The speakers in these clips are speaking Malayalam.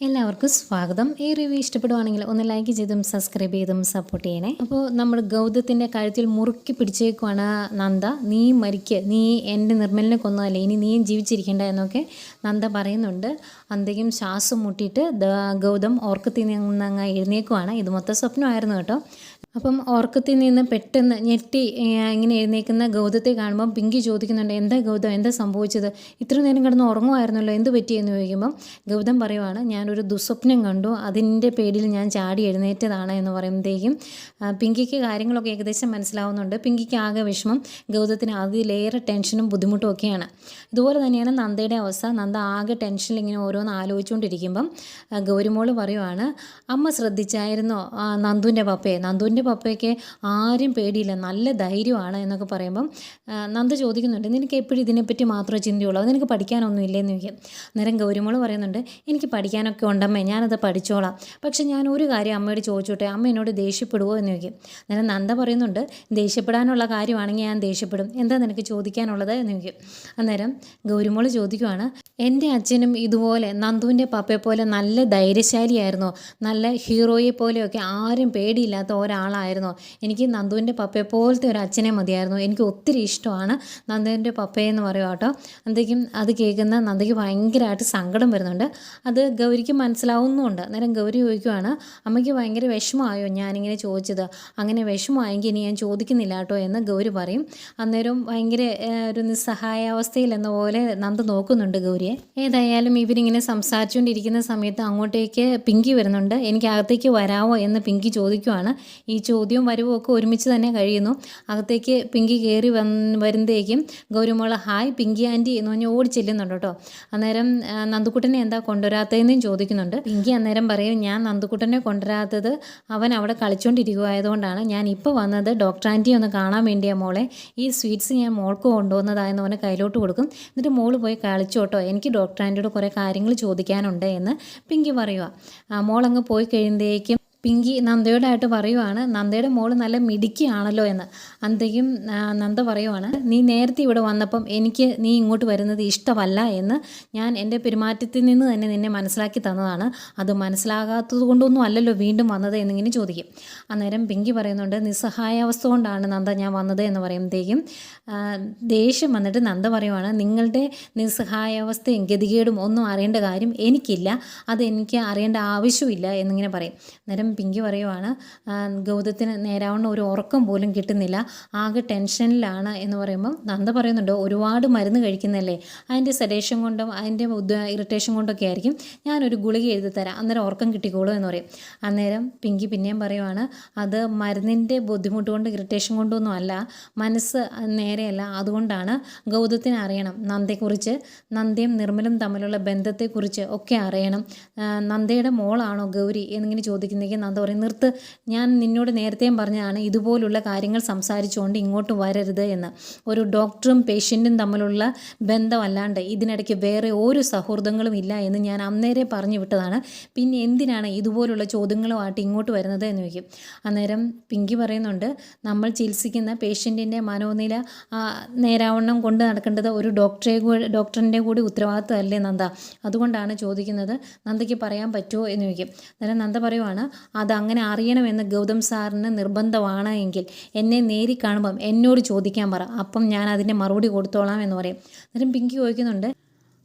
എല്ലാവർക്കും സ്വാഗതം. ഈ റിവ്യൂ ഇഷ്ടപ്പെടുവാണെങ്കിൽ ഒന്ന് ലൈക്ക് ചെയ്തും സബ്സ്ക്രൈബ് ചെയ്തും സപ്പോർട്ട് ചെയ്യണേ. അപ്പോൾ നമ്മൾ ഗൗതത്തിന്റെ കഴുത്തിൽ മുറുക്കി പിടിച്ചേക്കുവാണ് നന്ദ. നീ മരിക്ക. നീ എന്റെ നിർമ്മലിനെ കൊന്നതല്ലേ. ഇനി നീയും ജീവിച്ചിരിക്കേണ്ട എന്നൊക്കെ നന്ദ പറയുന്നുണ്ട്. അന്തേക്കും ശ്വാസം മുട്ടിയിട്ട് ഗൗതം ഓർക്കത്തിൽ നിന്നങ്ങ് എഴുന്നേക്കുവാണ്. ഇത് മൊത്തം സ്വപ്നമായിരുന്നു കേട്ടോ. അപ്പം ഓർക്കത്തിൽ നിന്ന് പെട്ടെന്ന് ഞെട്ടി ഇങ്ങനെ എഴുന്നേക്കുന്ന ഗൗതത്തെ കാണുമ്പം പിങ്കി ചോദിക്കുന്നുണ്ട് എന്താ ഗൗതം? എന്താ സംഭവിച്ചത്? ഇത്ര നേരം കിടന്ന് ഉറങ്ങുമായിരുന്നല്ലോ എന്ത് പറ്റിയെന്ന് ചോദിക്കുമ്പം ഗൗതം പറയുവാണ് ഞാനൊരു ദുസ്വപ്നം കണ്ടു അതിന്റെ പേരിൽ ഞാൻ ചാടി എഴുന്നേറ്റതാണ് എന്ന് പറയുമ്പോഴത്തേക്കും പിങ്കിക്ക് കാര്യങ്ങളൊക്കെ ഏകദേശം മനസ്സിലാവുന്നുണ്ട്. പിങ്കിക്ക് ആകെ വിഷമം ഗൗതത്തിന് അതിലേറെ ടെൻഷനും ബുദ്ധിമുട്ടും ഒക്കെയാണ്. ഇതുപോലെ തന്നെയാണ് നന്ദയുടെ അവസ്ഥ. നന്ദ ആകെ ടെൻഷനിൽ ഇങ്ങനെ ഓരോന്ന് ആലോചിച്ചുകൊണ്ടിരിക്കുമ്പം ഗൗരിമോൾ പറയുവാണ് അമ്മ ശ്രദ്ധിച്ചായിരുന്നോ നന്ദുവിന്റെ പപ്പയെ? നന്ദുവിന്റെ പപ്പയ്ക്ക് ആരും പേടിയില്ല നല്ല ധൈര്യമാണ് എന്നൊക്കെ പറയുമ്പം നന്ദ ചോദിക്കുന്നുണ്ട് നിനക്ക് എപ്പോഴും ഇതിനെപ്പറ്റി മാത്രമേ ചിന്തയുള്ളൂ? അത് നിനക്ക് പഠിക്കാനൊന്നും ഇല്ലേന്ന് ചോദിക്കും. അന്നേരം ഗൗരിമോൾ പറയുന്നുണ്ട് എനിക്ക് പഠിക്കാനൊക്കെ ഉണ്ടമ്മേ ഞാനത് പഠിച്ചോളാം. പക്ഷേ ഞാൻ ഒരു കാര്യം അമ്മയോട് ചോദിച്ചോട്ടെ അമ്മ എന്നോട് ദേഷ്യപ്പെടുവോ എന്ന് ചോദിക്കും. അന്നേരം നന്ദ പറയുന്നുണ്ട് ദേഷ്യപ്പെടാനുള്ള കാര്യമാണെങ്കിൽ ഞാൻ ദേഷ്യപ്പെടും. എന്താ നിനക്ക് ചോദിക്കാനുള്ളത്? എന്ന് ചോദിക്കും. അന്നേരം ഗൗരിമോൾ ചോദിക്കുവാണ് എന്റെ അച്ഛനും ഇതുപോലെ നന്ദുവിന്റെ പപ്പയെ പോലെ നല്ല ധൈര്യശാലിയായിരുന്നു? നല്ല ഹീറോയെ പോലെയൊക്കെ ആരും പേടിയില്ലാത്ത ഒരാളായിരുന്നോ. എനിക്ക് നന്ദുവിന്റെ പപ്പയെ പോലത്തെ ഒരു അച്ഛനെ മതിയായിരുന്നു. എനിക്ക് ഒത്തിരി ഇഷ്ടമാണ് നന്ദുവിന്റെ പപ്പയെന്ന് പറയുക കേട്ടോ. അന്തേക്കും അത് കേൾക്കുന്ന നന്ദയ്ക്ക് ഭയങ്കരമായിട്ട് സങ്കടം വരുന്നുണ്ട്. അത് ഗൗരിക്ക് മനസ്സിലാവുന്നുമുണ്ട്. അന്നേരം ഗൗരി ചോദിക്കുവാണ് അമ്മയ്ക്ക് ഭയങ്കര വിഷമമായോ ഞാനിങ്ങനെ ചോദിച്ചത്? അങ്ങനെ വിഷമമായെങ്കിൽ ഇനി ഞാൻ ചോദിക്കുന്നില്ല കേട്ടോ എന്ന് ഗൗരി പറയും. അന്നേരം ഭയങ്കര ഒരു നിസ്സഹായാവസ്ഥയിൽ എന്ന പോലെ നന്ദ നോക്കുന്നുണ്ട് ഗൗരിയെ. ഏതായാലും ഇവരിങ്ങനെ സംസാരിച്ചുകൊണ്ടിരിക്കുന്ന സമയത്ത് അങ്ങോട്ടേക്ക് പിങ്കി വരുന്നുണ്ട്. എനിക്ക് അകത്തേക്ക് വരാമോ എന്ന് പിങ്കി ചോദിക്കുവാണ്. ഈ ചോദ്യവും വരവും ഒക്കെ ഒരുമിച്ച് തന്നെ കഴിയുന്നു. അകത്തേക്ക് പിങ്കി കയറി വന്ന് വരുമ്പോഴേക്കും ഗൗരിമോൾ ഹായ് പിങ്കി ആന്റി എന്ന് പറഞ്ഞ് ഓടി ചെല്ലുന്നുണ്ട് കേട്ടോ. അന്നേരം നന്ദുക്കുട്ടനെ എന്താ കൊണ്ടുവരാത്തതെന്നും ചോദിക്കുന്നുണ്ട്. പിങ്കി അന്നേരം പറയും ഞാൻ നന്ദുക്കുട്ടനെ കൊണ്ടുവരാത്തത് അവൻ അവിടെ കളിച്ചുകൊണ്ടിരിക്കുകയായതുകൊണ്ടാണ് ഞാൻ ഇപ്പോൾ വന്നത് ഡോക്ടർ ആന്റി ഒന്ന് കാണാൻ വേണ്ടിയാ മോളെ. ഈ സ്വീറ്റ്സ് ഞാൻ മോൾക്ക് കൊണ്ടുവന്നതായെന്ന് അവനെ കയ്യിലോട്ട് കൊടുക്കും. എന്നിട്ട് മോൾ പോയി കളിച്ചോട്ടോ എനിക്ക് ഡോക്ടർ ആന്റിയോട് കുറേ കാര്യങ്ങൾ ചോദിക്കാനുണ്ട് എന്ന് പിങ്കി പറയുക മോളങ്ങ് പോയി കഴിയുമ്പോഴേക്കും പിങ്കി നന്ദയോടായിട്ട് പറയുവാണ് നന്ദയുടെ മോൾ നല്ല മിടുക്കിയാണല്ലോ എന്ന്. അന്തയും നന്ദ പറയുവാണ് നീ നേരത്തെ ഇവിടെ വന്നപ്പം എനിക്ക് നീ ഇങ്ങോട്ട് വരുന്നത് ഇഷ്ടമല്ല എന്ന് ഞാൻ എന്റെ പെരുമാറ്റത്തിൽ നിന്ന് തന്നെ നിന്നെ മനസ്സിലാക്കി തന്നതാണ്. അത് മനസ്സിലാകാത്തത് കൊണ്ടൊന്നും അല്ലല്ലോ വീണ്ടും വന്നത് എന്നിങ്ങനെ ചോദിക്കും. അന്നേരം പിങ്കി പറയുന്നുണ്ട് നിസ്സഹായാവസ്ഥ കൊണ്ടാണ് നന്ദ ഞാൻ വന്നത് എന്ന് പറയുമ്പോഴത്തേക്കും ദേഷ്യം വന്നിട്ട് നന്ദ പറയുവാണ് നിങ്ങളുടെ നിസ്സഹായാവസ്ഥയും ഗതികേടും ഒന്നും അറിയേണ്ട കാര്യം എനിക്കില്ല. അത് എനിക്ക് അറിയേണ്ട ആവശ്യമില്ല എന്നിങ്ങനെ പറയും. അന്നേരം പിങ്കി പറയുവാണ് ഗൗതത്തിന് നേരാവണ്ണം ഒരു ഉറക്കം പോലും കിട്ടുന്നില്ല ആകെ ടെൻഷനിലാണ് എന്ന് പറയുമ്പം നന്ദ പറയുന്നുണ്ട് ഒരുപാട് മരുന്ന് കഴിക്കുന്നല്ലേ? അതിന്റെ സെഡേഷൻ കൊണ്ടും അതിന്റെ ഇറിറ്റേഷൻ കൊണ്ടൊക്കെ ആയിരിക്കും. ഞാനൊരു ഗുളിക എഴുതി തരാം അന്നേരം ഉറക്കം കിട്ടിക്കോളൂ എന്ന് പറയും. അന്നേരം പിങ്കി പിന്നെയും പറയുവാണ് അത് മരുന്നിന്റെ ബുദ്ധിമുട്ട് കൊണ്ട് ഇറിറ്റേഷൻ കൊണ്ടൊന്നും അല്ല മനസ്സ് നേരെയല്ല. അതുകൊണ്ടാണ് ഗൗതത്തിന് അറിയണം നന്ദയെക്കുറിച്ച് നന്ദയും നിർമ്മലും തമ്മിലുള്ള ബന്ധത്തെക്കുറിച്ച് ഒക്കെ അറിയണം. നന്ദയുടെ മോളാണോ ഗൗരി എന്നിങ്ങനെ ചോദിക്കുന്നെങ്കിൽ നന്ദ പറയും നിർത്ത്. ഞാൻ നിന്നോട് നേരത്തെയും പറഞ്ഞതാണ് ഇതുപോലുള്ള കാര്യങ്ങൾ സംസാരിച്ചുകൊണ്ട് ഇങ്ങോട്ട് വരരുത് എന്ന്. ഒരു ഡോക്ടറും പേഷ്യന്റും തമ്മിലുള്ള ബന്ധമല്ലാണ്ട് ഇതിനിടയ്ക്ക് വേറെ ഒരു സൗഹൃദങ്ങളും ഇല്ല എന്ന് ഞാൻ അന്നേരെ പറഞ്ഞു വിട്ടതാണ്. പിന്നെ എന്തിനാണ് ഇതുപോലുള്ള ചോദ്യങ്ങളുമായിട്ട് ഇങ്ങോട്ട് വരുന്നത് എന്ന് ചോദിക്കും. അന്നേരം പിങ്കി പറയുന്നുണ്ട് നമ്മൾ ചികിത്സിക്കുന്ന പേഷ്യന്റിന്റെ മനോനില നേരാവണ്ണം കൊണ്ട് നടക്കേണ്ടത് ഒരു ഡോക്ടറെ ഡോക്ടറിന്റെ കൂടി ഉത്തരവാദിത്തമല്ലേ നന്ദ? അതുകൊണ്ടാണ് ചോദിക്കുന്നത്. നന്ദയ്ക്ക് പറയാൻ പറ്റുമോ എന്ന് ചോദിക്കും. അന്നേരം നന്ദ പറയുവാണ് അത് അങ്ങനെ അറിയണമെന്ന് ഗൗതം സാറിന് നിർബന്ധമാണ് എങ്കിൽ എന്നെ നേരി കാണുമ്പം എന്നോട് ചോദിക്കാൻ പറ. അപ്പം ഞാൻ അതിന്റെ മറുപടി കൊടുത്തോളാം എന്ന് പറയും. അന്നേരം പിങ്കി ചോദിക്കുന്നുണ്ട്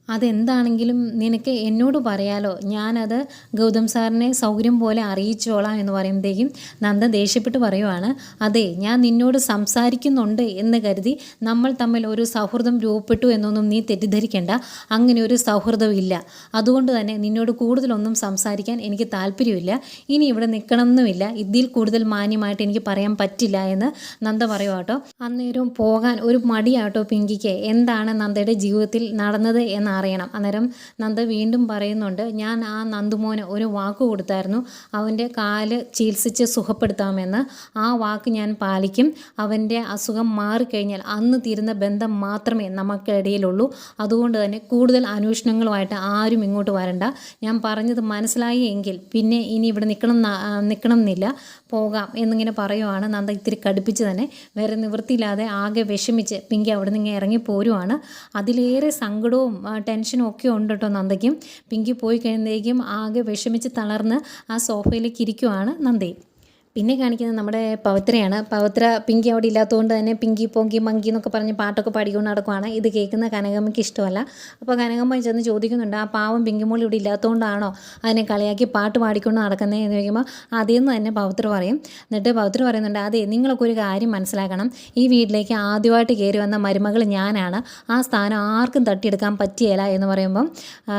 അതെന്താണെങ്കിലും നിനക്ക് എന്നോട് പറയാലോ. ഞാനത് ഗൗതം സാറിനെ സൗകര്യം പോലെ അറിയിച്ചോളാം എന്ന് പറയുമ്പോഴത്തേക്കും നന്ദ ദേഷ്യപ്പെട്ട് പറയുവാണ് അതെ ഞാൻ നിന്നോട് സംസാരിക്കുന്നുണ്ട് എന്ന് കരുതി നമ്മൾ തമ്മിൽ ഒരു സൗഹൃദം രൂപപ്പെട്ടു എന്നൊന്നും നീ തെറ്റിദ്ധരിക്കേണ്ട. അങ്ങനെ ഒരു സൗഹൃദം ഇല്ല. അതുകൊണ്ട് തന്നെ നിന്നോട് കൂടുതലൊന്നും സംസാരിക്കാൻ എനിക്ക് താല്പര്യമില്ല. ഇനി ഇവിടെ നിൽക്കണമെന്നുമില്ല ഇതിൽ കൂടുതൽ മാന്യമായിട്ട് എനിക്ക് പറയാൻ പറ്റില്ല എന്ന് നന്ദ പറയുവാട്ടോ. അന്നേരം പോകാൻ ഒരു മടിയാട്ടോ പിങ്കിക്ക്. എന്താണ് നന്ദയുടെ ജീവിതത്തിൽ നടന്നത് എന്ന് അറിയണം. അന്നേരം നന്ദ വീണ്ടും പറയുന്നുണ്ട് ഞാൻ ആ നന്ദുമോന് ഒരു വാക്ക് കൊടുത്തായിരുന്നു. അവന്റെ കാൽ ചികിത്സിച്ച് സുഖപ്പെടുത്താമെന്ന്. ആ വാക്ക് ഞാൻ പാലിക്കും. അവന്റെ അസുഖം മാറിക്കഴിഞ്ഞാൽ അന്ന് തീരുന്ന ബന്ധം മാത്രമേ നമുക്കിടയിലുള്ളൂ. അതുകൊണ്ട് തന്നെ കൂടുതൽ അന്വേഷണങ്ങളുമായിട്ട് ആരും ഇങ്ങോട്ട് വരണ്ട. ഞാൻ പറഞ്ഞത് മനസ്സിലായി എങ്കിൽ പിന്നെ ഇനി ഇവിടെ നിൽക്കണം നിൽക്കണം എന്നില്ല പോകാം എന്നിങ്ങനെ പറയുവാണ് നന്ദ ഇത്തിരി കടുപ്പിച്ച് തന്നെ. വേറെ നിവൃത്തിയില്ലാതെ ആകെ വിഷമിച്ച് പിങ്കി അവിടെ നിന്ന് ഇറങ്ങി പോരുവാണ് അതിലേറെ സങ്കടവും ടെൻഷനും ഒക്കെ ഉണ്ട് കേട്ടോ നന്ദയ്ക്കും. പിങ്കി പോയി കഴിയുമ്പോഴേക്കും ആകെ വിഷമിച്ച് തളർന്ന് ആ സോഫയിലേക്ക് ഇരിക്കുവാണ് നന്ദി. പിന്നെ കാണിക്കുന്നത് നമ്മുടെ പവിത്രയാണ്. പവിത്ര പിങ്കി അവിടെ ഇല്ലാത്തതുകൊണ്ട് തന്നെ പിങ്കി പൊങ്കി മങ്കി എന്നൊക്കെ പറഞ്ഞ് പാട്ടൊക്കെ പാടിക്കൊണ്ട് നടക്കുവാണ്. ഇത് കേൾക്കുന്ന കനകമ്മയ്ക്ക് ഇഷ്ടമല്ല. അപ്പോൾ കനകമ്മ ചെന്ന് ചോദിക്കുന്നുണ്ട് ആ പാവം പിങ്കിമോൾ ഇവിടെ ഇല്ലാത്തതുകൊണ്ടാണോ അതിനെ കളിയാക്കി പാട്ട് പാടിക്കൊണ്ട് നടക്കുന്നത് എന്ന് ചോദിക്കുമ്പോൾ ആദ്യം തന്നെ പവിത്ര പറയും. എന്നിട്ട് പവിത്ര പറയുന്നുണ്ട് അതെ നിങ്ങളൊക്കെ ഒരു കാര്യം മനസ്സിലാക്കണം. ഈ വീട്ടിലേക്ക് ആദ്യമായിട്ട് കയറി വന്ന മരുമകൾ ഞാനാണ്. ആ സ്ഥാനം ആർക്കും തട്ടിയെടുക്കാൻ പറ്റിയല്ല എന്ന് പറയുമ്പം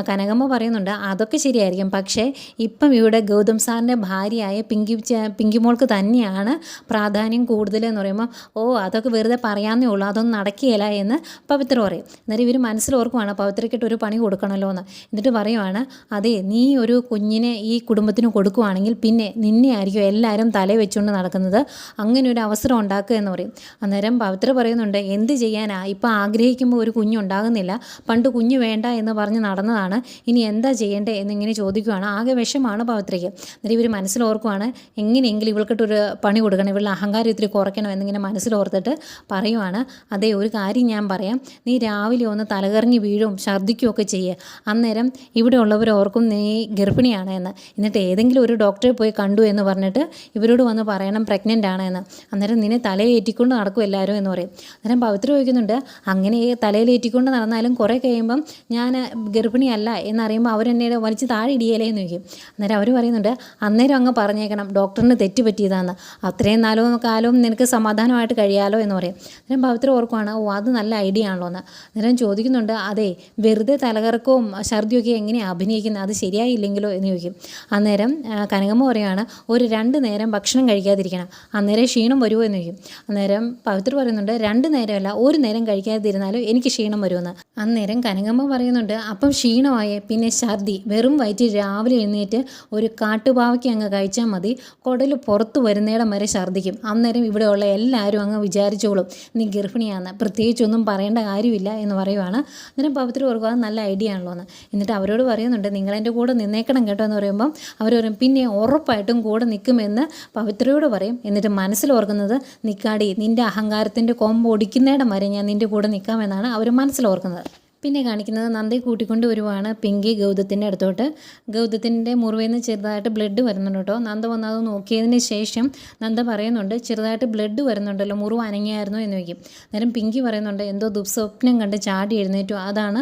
കനകമ്മ പറയുന്നുണ്ട് അതൊക്കെ ശരിയായിരിക്കും. പക്ഷേ ഇപ്പം ഇവിടെ ഗൗതം സാറിന്റെ ഭാര്യയായ പിങ്കി ച- പിങ്കിമോൾക്ക് തന്നെയാണ് പ്രാധാന്യം കൂടുതൽ എന്ന് പറയുമ്പോൾ ഓ അതൊക്കെ വെറുതെ പറയാമെന്നേ ഉള്ളൂ അതൊന്നും നടക്കുകയില്ല എന്ന് പവിത്ര പറയും. അന്നേരം ഇവർ മനസ്സിലോർക്കുവാണ് പവിത്രയ്ക്കിട്ട് ഒരു പണി കൊടുക്കണമല്ലോ എന്ന് എന്നിട്ട് പറയുവാണ് അതെ നീ ഒരു കുഞ്ഞിനെ ഈ കുടുംബത്തിന് കൊടുക്കുവാണെങ്കിൽ പിന്നെ നിന്നെ ആയിരിക്കും എല്ലാവരും തല വെച്ചുകൊണ്ട് നടക്കുന്നത്. അങ്ങനെ ഒരു അവസരം ഉണ്ടാക്കുക എന്ന് പറയും. അന്നേരം പവിത്ര പറയുന്നുണ്ട് എന്ത് ചെയ്യാനാ? ഇപ്പം ആഗ്രഹിക്കുമ്പോൾ ഒരു കുഞ്ഞുണ്ടാകുന്നില്ല പണ്ട് കുഞ്ഞ് വേണ്ട എന്ന് പറഞ്ഞ് നടന്നതാണ്. ഇനി എന്താ ചെയ്യേണ്ടേ എന്നിങ്ങനെ ചോദിക്കുവാണ്. ആകെ വിഷമാണ് പവിത്രയ്ക്ക്. എന്നിട്ട് ഇവർ മനസ്സിലോർക്കുവാണ് എങ്ങനെയെങ്കിലും ഇവൾക്കിട്ടൊരു പണി കൊടുക്കണം ഇവളുടെ അഹങ്കാരം ഇത്തിരി കുറയ്ക്കണം എന്നിങ്ങനെ മനസ്സിലോർത്തിട്ട് പറയുവാണ്. അതേ ഒരു കാര്യം ഞാൻ പറയാം. നീ രാവിലെ ഒന്ന് തലകറങ്ങി വീഴും ഛർദ്ദിക്കുകയൊക്കെ ചെയ്യുക അന്നേരം ഇവിടെ ഉള്ളവർ ഓർക്കും നീ ഗർഭിണിയാണ് എന്ന്. എന്നിട്ട് ഏതെങ്കിലും ഒരു ഡോക്ടറെ പോയി കണ്ടു എന്ന് പറഞ്ഞിട്ട് ഇവരോട് വന്ന് പറയണം പ്രഗ്നന്റ് ആണ് എന്ന്. അന്നേരം നിന്നെ തലയേറ്റിക്കൊണ്ട് നടക്കും എല്ലാവരും എന്ന് പറയും. അന്നേരം പവിത്ര ചോദിക്കുന്നുണ്ട് അങ്ങനെ തലയിലേറ്റിക്കൊണ്ട് നടന്നാലും കുറേ കഴിയുമ്പം ഞാൻ ഗർഭിണിയല്ല എന്നറിയുമ്പോൾ അവരെന്നെ വലിച്ച് താഴെ ഇടിയലേ എന്ന് ചോദിക്കും. അന്നേരം അവർ പറയുന്നുണ്ട് അന്നേരം അങ്ങ് പറഞ്ഞേക്കണം ഡോക്ടറിന് തെറ്റ് പറ്റിയതാന്ന് അത്രയും നാലോ കാലവും നിനക്ക് സമാധാനമായിട്ട് കഴിയാലോ എന്ന് പറയും. അന്നേരം പവിത്ര ഓർക്കുവാണ് ഓ അത് നല്ല ഐഡിയ ആണല്ലോ എന്ന്. അന്നേരം ചോദിക്കുന്നുണ്ട് അതെ വെറുതെ തലകറക്കവും ഛർദിയൊക്കെ എങ്ങനെയാണ് അഭിനയിക്കുന്നത്? അത് ശരിയായില്ലെങ്കിലോ എന്ന് ചോദിക്കും. അന്നേരം കനകമ്മ പറയുകയാണ് ഒരു രണ്ട് നേരം ഭക്ഷണം കഴിക്കാതിരിക്കണം. അന്നേരം ക്ഷീണം വരുമോ എന്ന് ചോദിക്കും. അന്നേരം പവിത്ര പറയുന്നുണ്ട് രണ്ട് നേരമല്ല ഒരു നേരം കഴിക്കാതിരുന്നാലും എനിക്ക് ക്ഷീണം വരുമെന്ന്. അന്നേരം കനകമ്മ പറയുന്നുണ്ട് അപ്പം ക്ഷീണമായ പിന്നെ ഛർദി വെറും വയറ്റിൽ രാവിലെ എഴുന്നേറ്റ് ഒരു കാട്ടുപാവയ്ക്ക് അങ്ങ് കഴിച്ചാൽ മതി. കുടൽ പുറത്ത് വരുന്നിടം വരെ ഛർദ്ദിക്കും. അന്നേരം ഇവിടെയുള്ള എല്ലാവരും അങ്ങ് വിചാരിച്ചോളും. നീ ഗർഭിണിയാണ് പ്രത്യേകിച്ചൊന്നും പറയേണ്ട കാര്യമില്ല എന്ന് പറയുവാണ്. അന്നേരം പവിത്ര ഓർക്കുക നല്ല ഐഡിയ ആണല്ലോ എന്ന് എന്നിട്ട് അവരോട് പറയുന്നുണ്ട് നിങ്ങളെന്റെ കൂടെ നിന്നേക്കണം കേട്ടോ എന്ന് പറയുമ്പം അവർ പറയും പിന്നെ ഉറപ്പായിട്ടും കൂടെ നിൽക്കുമെന്ന് പവിത്രയോട് പറയും. എന്നിട്ട് മനസ്സിലോർക്കുന്നത് നിൽക്കാടി നിന്റെ അഹങ്കാരത്തിന്റെ കൊമ്പ് ഒടിക്കുന്നിടം വരെ ഞാൻ നിന്റെ കൂടെ നിൽക്കാമെന്നാണ് അവർ മനസ്സിലോർക്കുന്നത് പിന്നെ കാണിക്കുന്നത് നന്ദി കൂട്ടിക്കൊണ്ട് വരുവാണ് പിങ്കി ഗൗതത്തിന്റെ അടുത്തോട്ട്. ഗൗതത്തിന്റെ മുറിവിൽ നിന്ന് ചെറുതായിട്ട് ബ്ലഡ് വരുന്നുണ്ട് കേട്ടോ. നന്ദ വന്ന് അത് നോക്കിയതിന് ശേഷം നന്ദ പറയുന്നുണ്ട് ചെറുതായിട്ട് ബ്ലഡ് വരുന്നുണ്ടല്ലോ മുറിവ് അനങ്ങിയായിരുന്നു എന്ന് വയ്ക്കും നേരം പിങ്കി പറയുന്നുണ്ട് എന്തോ ദുസ്വപ്നം കണ്ട് ചാടി എഴുന്നേറ്റോ. അതാണ്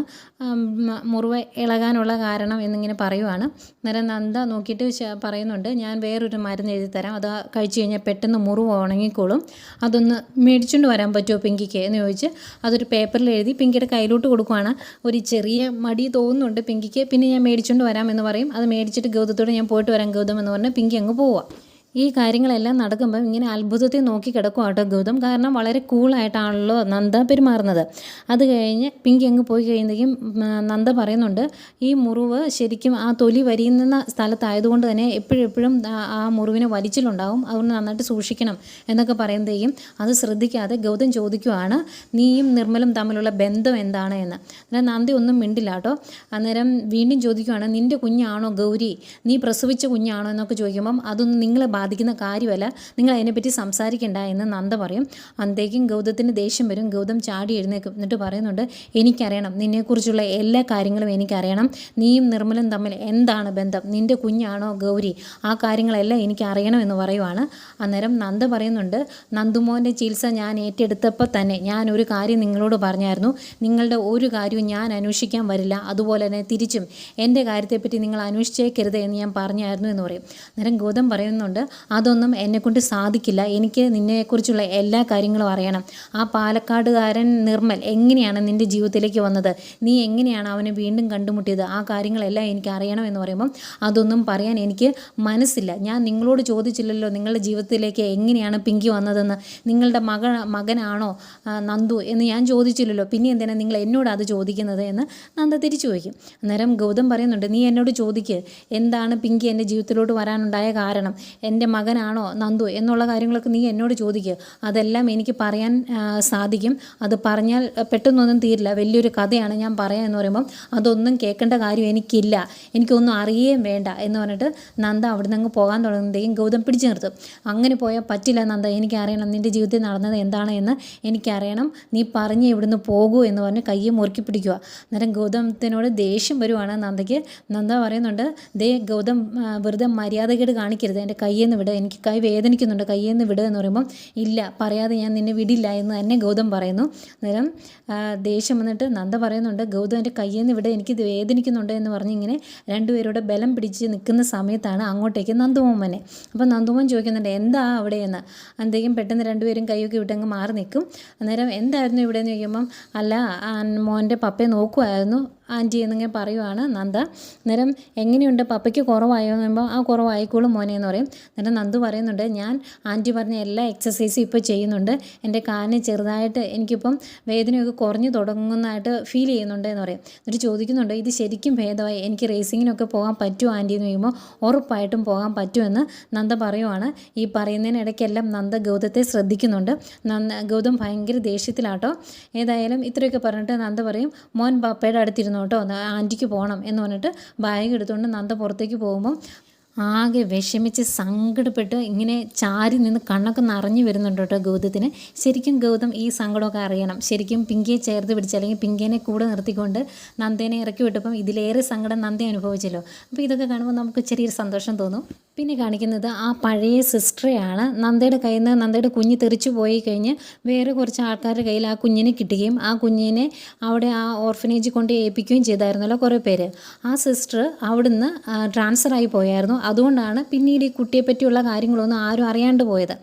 മുറിവ് ഇളകാനുള്ള കാരണം എന്നിങ്ങനെ പറയുവാണ്. നേരം നന്ദ നോക്കിയിട്ട് പറയുന്നുണ്ട് ഞാൻ വേറൊരു മരുന്ന് എഴുതി തരാം. അത് കഴിച്ചു കഴിഞ്ഞാൽ പെട്ടെന്ന് മുറിവ് ഉണങ്ങിക്കോളും. അതൊന്ന് മേടിച്ചുകൊണ്ട് വരാൻ പറ്റുമോ പിങ്കിക്ക്? എന്ന് ചോദിച്ച് അതൊരു പേപ്പറിൽ എഴുതി പിങ്കിയുടെ കയ്യിലോട്ട് കൊടുക്കുവാണ്. ഒരു ചെറിയ മടി തോന്നുന്നുണ്ട് പിങ്കിക്ക്. പിന്നെ ഞാൻ മേടിച്ചുകൊണ്ട് വരാം എന്ന് പറയും. അത് മേടിച്ചിട്ട് ഗൗതത്തോട് ഞാൻ പോയിട്ട് വരാം ഗൗതം എന്ന് പറഞ്ഞ് പിങ്കി അങ്ങ് പോവുക ഈ കാര്യങ്ങളെല്ലാം നടക്കുമ്പം ഇങ്ങനെ അത്ഭുതത്തിൽ നോക്കി കിടക്കും കേട്ടോ ഗൗതം. കാരണം വളരെ കൂളായിട്ടാണല്ലോ നന്ദ പെരുമാറുന്നത്. അത് കഴിഞ്ഞ് പിങ്കി അങ്ങ് പോയി കഴിയുമ്പോഴേക്കും നന്ദ പറയുന്നുണ്ട് ഈ മുറിവ് ശരിക്കും ആ തൊലി വരിയുന്ന സ്ഥലത്തായതുകൊണ്ട് തന്നെ എപ്പോഴും എപ്പോഴും ആ- മുറിവിനെ മുറിവിന് വലിച്ചിലുണ്ടാവും. അതുകൊണ്ട് നന്നായിട്ട് സൂക്ഷിക്കണം എന്നൊക്കെ പറയുമ്പോഴേക്കും അത് ശ്രദ്ധിക്കാതെ ഗൗതം ചോദിക്കുവാണ് നീയും നിർമ്മലും തമ്മിലുള്ള ബന്ധം എന്താണ് എന്ന്? അന്നേരം നന്ദി ഒന്നും മിണ്ടില്ല കേട്ടോ അന്നേരം വീണ്ടും ചോദിക്കുവാണ് നിന്റെ കുഞ്ഞാണോ ഗൗരി? നീ പ്രസവിച്ച കുഞ്ഞാണോ? എന്നൊക്കെ ചോദിക്കുമ്പം അതൊന്നും നിങ്ങളെ ബാധിക്കുന്ന കാര്യമല്ല. നിങ്ങൾ അതിനെപ്പറ്റി സംസാരിക്കേണ്ട എന്ന് നന്ദ പറയും. അന്തേക്കും ഗൗതത്തിന് ദേഷ്യം വരും. ഗൗതം ചാടി എഴുന്നേക്കും എന്നിട്ട് പറയുന്നുണ്ട് എനിക്കറിയണം. നിന്നെക്കുറിച്ചുള്ള എല്ലാ കാര്യങ്ങളും എനിക്കറിയണം. നീയും നിർമ്മലും തമ്മിൽ എന്താണ് ബന്ധം? നിന്റെ കുഞ്ഞാണോ ഗൗരി? ആ കാര്യങ്ങളെല്ലാം എനിക്ക് എന്ന് പറയുവാണ്. അന്നേരം നന്ദ പറയുന്നുണ്ട് നന്ദുമോന്റെ ചികിത്സ ഞാൻ ഏറ്റെടുത്തപ്പോൾ തന്നെ ഞാൻ ഒരു കാര്യം നിങ്ങളോട് പറഞ്ഞായിരുന്നു. നിങ്ങളുടെ ഒരു കാര്യവും ഞാൻ അന്വേഷിക്കാൻ വരില്ല. അതുപോലെ തന്നെ തിരിച്ചും. എന്റെ കാര്യത്തെപ്പറ്റി നിങ്ങൾ അന്വേഷിച്ചേക്കരുത് എന്ന് ഞാൻ പറഞ്ഞായിരുന്നു എന്ന് പറയും. അന്നേരം ഗൗതം പറയുന്നുണ്ട് അതൊന്നും എന്നെക്കൊണ്ട് സാധിക്കില്ല. എനിക്ക് നിന്നെക്കുറിച്ചുള്ള എല്ലാ കാര്യങ്ങളും അറിയണം. ആ പാലക്കാടുകാരൻ നിർമ്മൽ എങ്ങനെയാണ് നിന്റെ ജീവിതത്തിലേക്ക് വന്നത്? നീ എങ്ങനെയാണ് അവനെ വീണ്ടും കണ്ടുമുട്ടിയത്? ആ കാര്യങ്ങളെല്ലാം എനിക്ക് അറിയണം എന്ന് പറയുമ്പം അതൊന്നും പറയാൻ എനിക്ക് മനസ്സില്ല. ഞാൻ നിങ്ങളോട് ചോദിച്ചില്ലല്ലോ നിങ്ങളുടെ ജീവിതത്തിലേക്ക് എങ്ങനെയാണ് പിങ്കി വന്നതെന്ന്. നിങ്ങളുടെ മക മകനാണോ നന്ദു എന്ന് ഞാൻ ചോദിച്ചില്ലല്ലോ. പിന്നെ എന്തിനാണ് നിങ്ങൾ എന്നോട് അത് ചോദിക്കുന്നത് എന്ന് നന്ദ തിരിച്ചു ചോദിക്കും. അന്നേരം ഗൗതം പറയുന്നുണ്ട് നീ എന്നോട് ചോദിക്ക് എന്താണ് പിങ്കി എന്റെ ജീവിതത്തിലോട്ട് വരാനുണ്ടായ കാരണം? എന്റെ മകനാണോ നന്ദു എന്നുള്ള കാര്യങ്ങളൊക്കെ നീ എന്നോട് ചോദിക്കുക അതെല്ലാം എനിക്ക് പറയാൻ സാധിക്കും. അത് പറഞ്ഞാൽ പെട്ടെന്നൊന്നും തീരില്ല. വലിയൊരു കഥയാണ് ഞാൻ പറയാം എന്ന് പറയുമ്പം അതൊന്നും കേൾക്കേണ്ട കാര്യം എനിക്കില്ല. എനിക്കൊന്നും അറിയുകയും വേണ്ട എന്ന് പറഞ്ഞിട്ട് നന്ദ അവിടെ നിന്ന് പോകാൻ തുടങ്ങുന്നതേക്കും ഗൗതം പിടിച്ചു നിർത്തും. അങ്ങനെ പോയാൽ പറ്റില്ല നന്ദ. എനിക്കറിയണം നിന്റെ ജീവിതത്തിൽ നടന്നത് എന്താണ് എന്ന്. എനിക്കറിയണം നീ പറഞ്ഞ് ഇവിടുന്ന് പോകൂ എന്ന് പറഞ്ഞ് കയ്യെ മുറുക്കി പിടിക്കുക. അന്നേരം ഗൗതമത്തിനോട് ദേഷ്യം വരുവാണ് നന്ദയ്ക്ക്. നന്ദ പറയുന്നുണ്ട് ദേ ഗൗതം വെറുതെ മര്യാദകേട് കാണിക്കരുത്. എന്റെ കയ്യിൽ നിന്ന് വിട്. എനിക്ക് കൈ വേദനിക്കുന്നുണ്ട്. കയ്യേന്ന് വിട് എന്ന് പറയുമ്പം ഇല്ല പറയാതെ ഞാൻ നിന്നെ വിടില്ല എന്ന് തന്നെ ഗൗതം പറയുന്നു. അന്നേരം ദേഷ്യം വന്നിട്ട് നന്ദ പറയുന്നുണ്ട് ഗൗതം എന്റെ കയ്യേന്ന് വിട് എനിക്ക് വേദനിക്കുന്നുണ്ട് എന്ന് പറഞ്ഞ് ഇങ്ങനെ രണ്ടുപേരോട് ബലം പിടിച്ച് നിൽക്കുന്ന സമയത്താണ് അങ്ങോട്ടേക്ക് നന്ദുമോമനെ. അപ്പോൾ നന്ദുമോൻ ചോദിക്കുന്നുണ്ട് എന്താ അവിടെ എന്ന് അന്തേക്കും പെട്ടെന്ന് രണ്ടുപേരും കൈയൊക്കെ വിട്ടങ്ങ് മാറി നിൽക്കും. അന്നേരം എന്തായിരുന്നു ഇവിടെ എന്ന് ചോദിക്കുമ്പം അല്ല മോന്റെ പപ്പയെ നോക്കുമായിരുന്നു ആന്റി എന്നിങ്ങനെ പറയുവാണ് നന്ദ. അന്നേരം എങ്ങനെയുണ്ട്? പപ്പയ്ക്ക് കുറവായോ എന്ന് പറയുമ്പോൾ ആ കുറവായിക്കോളും മോനെ എന്ന് പറയും. അന്നേരം നന്ദു പറയുന്നുണ്ട് ഞാൻ ആന്റി പറഞ്ഞ എല്ലാ എക്സസൈസും ഇപ്പോൾ ചെയ്യുന്നുണ്ട്. എന്റെ കാലിന് ചെറുതായിട്ട് എനിക്കിപ്പം വേദനയൊക്കെ കുറഞ്ഞു തുടങ്ങുന്നതായിട്ട് ഫീൽ ചെയ്യുന്നുണ്ട് എന്ന് പറയും. എന്നിട്ട് ചോദിക്കുന്നുണ്ട് ഇത് ശരിക്കും ഭേദമായി എനിക്ക് റേസിങ്ങിനൊക്കെ പോകാൻ പറ്റുമോ ആന്റി? എന്ന് ചോദിക്കുമ്പോൾ ഉറപ്പായിട്ടും പോകാൻ പറ്റുമെന്ന് നന്ദ പറയുവാണ്. ഈ പറയുന്നതിനിടയ്ക്കെല്ലാം നന്ദ ഗൗതത്തെ ശ്രദ്ധിക്കുന്നുണ്ട്. നന്ദ ഗൗതം ഭയങ്കര ദേഷ്യത്തിലാട്ടോ. ഏതായാലും ഇത്രയൊക്കെ പറഞ്ഞിട്ട് നന്ദ പറയും മോൻ പപ്പയുടെ അടുത്തിരുന്നു കേട്ടോ. ആന്റിക്ക് പോകണം എന്ന് പറഞ്ഞിട്ട് ബാഗ് എടുത്തുകൊണ്ട് നന്ദ പുറത്തേക്ക് പോകുമ്പം ആകെ വിഷമിച്ച് സങ്കടപ്പെട്ട് ഇങ്ങനെ ചാരി നിന്ന് കണ്ണൊക്കെ നിറഞ്ഞു വരുന്നുണ്ട് കേട്ടോ ഗൗതത്തിന്. ശരിക്കും ഗൗതം ഈ സങ്കടമൊക്കെ അറിയണം. ശരിക്കും പിങ്കിയെ ചേർത്ത് പിടിച്ച് അല്ലെങ്കിൽ പിങ്കിനെ കൂടെ നിർത്തിക്കൊണ്ട് നന്ദേനെ ഇറക്കി വിട്ടപ്പം ഇതിലേറെ സങ്കടം നന്ദി അനുഭവിച്ചല്ലോ. അപ്പോൾ ഇതൊക്കെ കാണുമ്പോൾ നമുക്ക് ചെറിയൊരു സന്തോഷം തോന്നും. പിന്നെ കാണിക്കുന്നത് ആ പഴയ സിസ്റ്ററെയാണ്. നന്ദയുടെ കയ്യിൽ നിന്ന് നന്ദയുടെ കുഞ്ഞ് തെറിച്ചു പോയി കഴിഞ്ഞ് വേറെ കുറച്ച് ആൾക്കാരുടെ കയ്യിൽ ആ കുഞ്ഞിനെ കിട്ടുകയും ആ കുഞ്ഞിനെ അവിടെ ആ ഓർഫനേജിൽ കൊണ്ട് ഏൽപ്പിക്കുകയും ചെയ്തായിരുന്നല്ലോ കുറേ പേര്. ആ സിസ്റ്റർ അവിടുന്ന് ട്രാൻസ്ഫർ ആയി പോയായിരുന്നു. അതുകൊണ്ടാണ് പിന്നീട് ഈ കുട്ടിയെ പറ്റിയുള്ള കാര്യങ്ങളൊന്നും ആരും അറിയാണ്ട് പോയത്.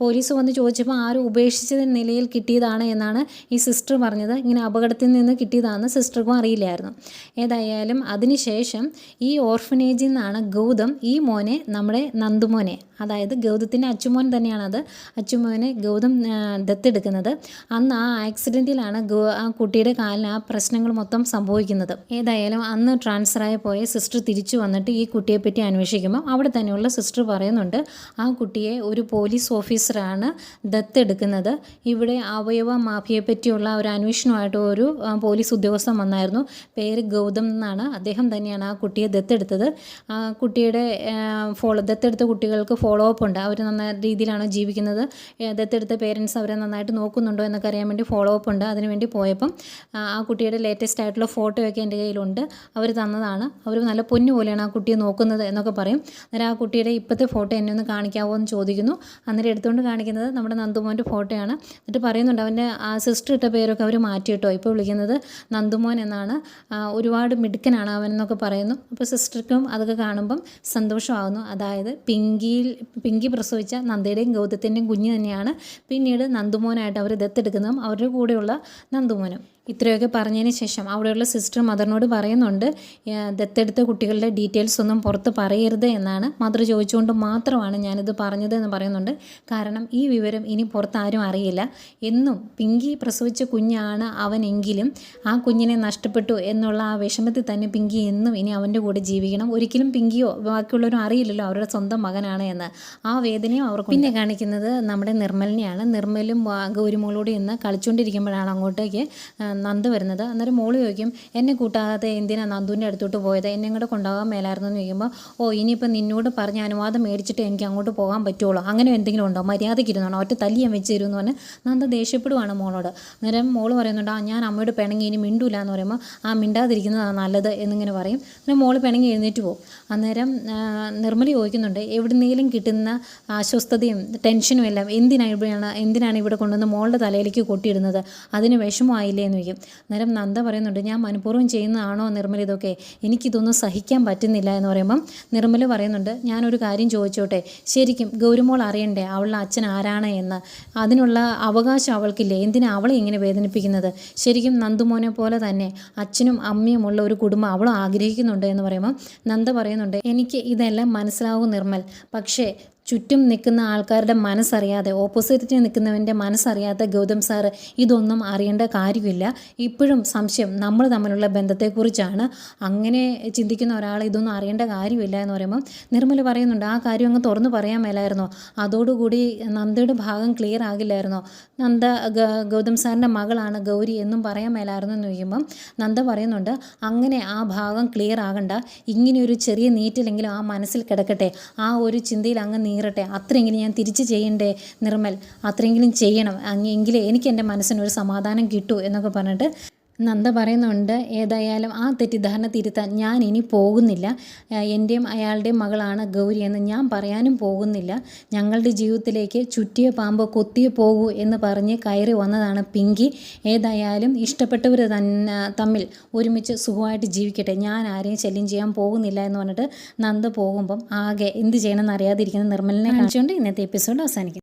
പോലീസ് വന്ന് ചോദിച്ചപ്പോൾ ആരും ഉപേക്ഷിച്ച നിലയിൽ കിട്ടിയതാണ് എന്നാണ് ഈ സിസ്റ്റർ പറഞ്ഞത്. ഇങ്ങനെ അപകടത്തിൽ നിന്ന് കിട്ടിയതാണെന്ന് സിസ്റ്റർക്കും അറിയില്ലായിരുന്നു. ഏതായാലും അതിനുശേഷം ഈ ഓർഫനേജിൽ നിന്നാണ് ഗൗതം ഈ മോനെ നമ്മുടെ നന്ദുമോനെ അതായത് ഗൗതത്തിന്റെ അച്ചുമോൻ തന്നെയാണത്. അച്ചുമോനെ ഗൗതം ദത്തെടുക്കുന്നത്. അന്ന് ആ ആക്സിഡന്റിലാണ് ഗോ ആ കുട്ടിയുടെ കാലിന് ആ പ്രശ്നങ്ങൾ മൊത്തം സംഭവിക്കുന്നത്. ഏതായാലും അന്ന് ട്രാൻസ്ഫറായി പോയ സിസ്റ്റർ തിരിച്ചു വന്നിട്ട് ഈ കുട്ടിയെ പറ്റി അന്വേഷിക്കുമ്പോൾ അവിടെ തന്നെയുള്ള സിസ്റ്റർ പറയുന്നുണ്ട് ആ കുട്ടിയെ ഒരു പോലീസ് ഓഫീസറാണ് ദത്തെടുക്കുന്നത് ഇവിടെ അവയവ മാഫിയെ പറ്റിയുള്ള ഒരു അന്വേഷണമായിട്ട് ഒരു പോലീസ് ഉദ്യോഗസ്ഥൻ വന്നായിരുന്നു. പേര് ഗൗതം എന്നാണ്. അദ്ദേഹം തന്നെയാണ് ആ കുട്ടിയെ ദത്തെടുത്തത് ആ കുട്ടിയുടെ ഫോളോ ദത്തെടുത്ത കുട്ടികൾക്ക് ഫോളോ അപ്പ് ഉണ്ട്. അവർ നന്നായ രീതിയിലാണോ ജീവിക്കുന്നത്. ദത്തെടുത്ത പേരൻസ് അവരെ നന്നായിട്ട് നോക്കുന്നുണ്ടോ എന്നൊക്കെ അറിയാൻ വേണ്ടി ഫോളോ അപ്പ് ഉണ്ട്. അതിനുവേണ്ടി പോയപ്പം ആ കുട്ടിയുടെ ലേറ്റസ്റ്റ് ആയിട്ടുള്ള ഫോട്ടോയൊക്കെ എന്റെ കയ്യിലുണ്ട്. അവർ തന്നതാണ്. അവർ നല്ല പൊന്നു പോലെയാണ് ആ കുട്ടിയെ നോക്കുന്നത് എന്നൊക്കെ പറയും. അന്നേരം ആ കുട്ടിയുടെ ഇപ്പോഴത്തെ ഫോട്ടോ എന്നെ ഒന്ന് കാണിക്കാവോ എന്ന് ചോദിക്കുന്നു. അന്നേരം എടുത്തുകൊണ്ട് കാണിക്കുന്നത് നമ്മുടെ നന്ദുമോന്റെ ഫോട്ടോയാണ്. എന്നിട്ട് പറയുന്നുണ്ട് അവന്റെ ആ സിസ്റ്റർ ഇട്ട പേരൊക്കെ അവർ മാറ്റി കേട്ടോ ഇപ്പോൾ വിളിക്കുന്നത് നന്ദുമോൻ എന്നാണ്. ഒരുപാട് മിടുക്കനാണ് അവൻ എന്നൊക്കെ പറയുന്നു. അപ്പോൾ സിസ്റ്റർക്കും അതൊക്കെ കാണുമ്പം സന്തോഷമാകുന്നു. അതായത് പിങ്കിയിൽ പിങ്കി പ്രസവിച്ച നന്ദയുടെയും ഗൗതത്തിന്റെയും കുഞ്ഞ് തന്നെയാണ്. പിന്നീട് നന്ദുമോനായിട്ട് അവർ ദത്തെടുക്കുന്നതും അവരുടെ കൂടെയുള്ള നന്ദുമോനും. ഇത്രയൊക്കെ പറഞ്ഞതിന് ശേഷം അവിടെയുള്ള സിസ്റ്റർ മദറിനോട് പറയുന്നുണ്ട് ദത്തെടുത്ത കുട്ടികളുടെ ഡീറ്റെയിൽസ് ഒന്നും പുറത്ത് പറയരുത് എന്നാണ്. മദർ ചോദിച്ചുകൊണ്ട് മാത്രമാണ് ഞാനിത് പറഞ്ഞത് എന്ന് പറയുന്നുണ്ട്. കാരണം ഈ വിവരം ഇനി പുറത്ത് ആരും അറിയില്ല. എന്നും പിങ്കി പ്രസവിച്ച കുഞ്ഞാണ് അവനെങ്കിലും ആ കുഞ്ഞിനെ നഷ്ടപ്പെട്ടു എന്നുള്ള ആ വിഷമത്തിൽ തന്നെ പിങ്കി എന്നും ഇനി അവന്റെ കൂടെ ജീവിക്കണം. ഒരിക്കലും പിങ്കിയോ ബാക്കിയുള്ളവരും അറിയില്ലല്ലോ അവരുടെ സ്വന്തം മകനാണ് എന്ന്. ആ വേദനയും അവർക്ക് പിന്നെ കാണിക്കുന്നത് നമ്മുടെ നിർമ്മലിനെയാണ്. നിർമ്മലും ഗൗരിമോളോട് ഇന്ന് കളിച്ചുകൊണ്ടിരിക്കുമ്പോഴാണ് അങ്ങോട്ടേക്ക് നന്ദ വരുന്നത്. അന്നേരം മോൾ ചോദിക്കും എന്നെ കൂട്ടാതെ എന്തിനാണ് നന്ദുവിന്റെ അടുത്തോട്ട് പോയത്? എന്നെ കൂടെ കൊണ്ടുപോകാൻ മേലായിരുന്നു എന്ന് ചോദിക്കുമ്പോൾ ഓ ഇനിയിപ്പോൾ നിന്നോട് പറഞ്ഞ അനുവാദം മേടിച്ചിട്ട് എനിക്ക് അങ്ങോട്ട് പോകാൻ പറ്റുള്ളൂ അങ്ങനെ എന്തെങ്കിലും ഉണ്ടോ? മര്യാദയ്ക്ക് ഇരുന്നോണോ ഒറ്റ തല്ലി ഞാൻ വെച്ച് തരുമെന്ന് പറഞ്ഞ് നന്ദ ദേഷ്യപ്പെടുവാണ് മോളോട്. അന്നേരം മോൾ പറയുന്നുണ്ട് ആ ഞാൻ അമ്മയോട് പിണങ്ങി ഇനി മിണ്ടൂല എന്ന് പറയുമ്പോൾ ആ മിണ്ടാതിരിക്കുന്നതാണ് നല്ലത് എന്നിങ്ങനെ പറയും. അന്നേരം മോൾ പിണങ്ങി എഴുന്നേറ്റ് പോകും. അന്നേരം നിർമ്മലി ചോദിക്കുന്നുണ്ട് എവിടുന്നെങ്കിലും കിട്ടുന്ന അസ്വസ്ഥതയും ടെൻഷനും എല്ലാം എന്തിനാണ് എന്തിനാണ് ഇവിടെ കൊണ്ടുവന്ന് മോളുടെ തലയിലേക്ക് കൊട്ടിയിടുന്നത്? അതിന് വിഷമമായില്ലേ? എന്ന് ചോദിക്കും അന്നേരം നന്ദ പറയുന്നുണ്ട് ഞാൻ മനഃപൂർവം ചെയ്യുന്നതാണോ നിർമ്മല ഇതൊക്കെ? എനിക്കിതൊന്നും സഹിക്കാൻ പറ്റുന്നില്ല എന്ന് പറയുമ്പം നിർമ്മല പറയുന്നുണ്ട് ഞാനൊരു കാര്യം ചോദിച്ചോട്ടെ? ശരിക്കും ഗൗരിമോൾ അറിയണ്ടേ? അവളുടെ അച്ഛൻ ആരാണ് എന്ന്? അതിനുള്ള അവകാശം അവൾക്കില്ലേ? എന്തിനാ അവളെ ഇങ്ങനെ വേദനിപ്പിക്കുന്നത്? ശരിക്കും നന്ദുമോനെ പോലെ തന്നെ അച്ഛനും അമ്മയും ഉള്ള ഒരു കുടുംബം അവൾ ആഗ്രഹിക്കുന്നുണ്ട് എന്ന് പറയുമ്പോൾ നന്ദ പറയുന്നുണ്ട് എനിക്ക് ഇതെല്ലാം മനസ്സിലാവും നിർമ്മൽ. പക്ഷേ ചുറ്റും നിൽക്കുന്ന ആൾക്കാരുടെ മനസ്സറിയാതെ ഓപ്പോസിറ്റ് നിൽക്കുന്നവന്റെ മനസ്സറിയാതെ ഗൗതം സാറ് ഇതൊന്നും അറിയേണ്ട കാര്യമില്ല. ഇപ്പോഴും സംശയം നമ്മൾ തമ്മിലുള്ള ബന്ധത്തെക്കുറിച്ചാണ്. അങ്ങനെ ചിന്തിക്കുന്ന ഒരാൾ ഇതൊന്നും അറിയേണ്ട കാര്യമില്ല എന്ന് പറയുമ്പം നിർമ്മല പറയുന്നുണ്ട് ആ കാര്യം അങ്ങ് തുറന്നു പറയാൻ മേലായിരുന്നോ? അതോടുകൂടി നന്ദയുടെ ഭാഗം ക്ലിയർ ആകില്ലായിരുന്നോ? നന്ദ ഗൗതം സാറിന്റെ മകളാണ് ഗൗരി എന്നും പറയാൻ മേലായിരുന്നു? എന്ന് ചോദിക്കുമ്പം നന്ദ പറയുന്നുണ്ട് അങ്ങനെ ആ ഭാഗം ക്ലിയർ ആകണ്ട. ഇങ്ങനെ ഒരു ചെറിയ നീറ്റിലെങ്കിലും ആ മനസ്സിൽ കിടക്കട്ടെ. ആ ഒരു ചിന്തയിൽ അങ്ങ് നീറട്ടെ. അത്രയെങ്കിലും ഞാൻ തിരിച്ച് ചെയ്യണ്ടേ നിർമ്മൽ? അത്രയെങ്കിലും ചെയ്യണം. എങ്കിലേ എനിക്ക് എന്റെ മനസ്സിനൊരു സമാധാനം കിട്ടൂ എന്നൊക്കെ പറഞ്ഞിട്ട് നന്ദ പറയുന്നുണ്ട് ഏതായാലും ആ തെറ്റിദ്ധാരണ തിരുത്താൻ ഞാൻ ഇനി പോകുന്നില്ല. എന്റെയും അയാളുടെയും മകളാണ് ഗൗരി എന്ന് ഞാൻ പറയാനും പോകുന്നില്ല. ഞങ്ങളുടെ ജീവിതത്തിലേക്ക് ചുറ്റിയ പാമ്പ് കൊത്തിയ പോകൂ എന്ന് പറഞ്ഞ് കയറി വന്നതാണ് പിങ്കി. ഏതായാലും ഇഷ്ടപ്പെട്ടവർ തന്നെ തമ്മിൽ ഒരുമിച്ച് സുഖമായിട്ട് ജീവിക്കട്ടെ. ഞാൻ ആരെയും ശല്യം ചെയ്യാൻ പോകുന്നില്ല എന്ന് പറഞ്ഞിട്ട് നന്ദ പോകുമ്പം ആകെ എന്ത് ചെയ്യണമെന്ന് അറിയാതിരിക്കുന്ന നിർമ്മലിനെ കാണിച്ചുകൊണ്ട് ഇന്നത്തെ എപ്പിസോഡ് അവസാനിക്കുന്നു.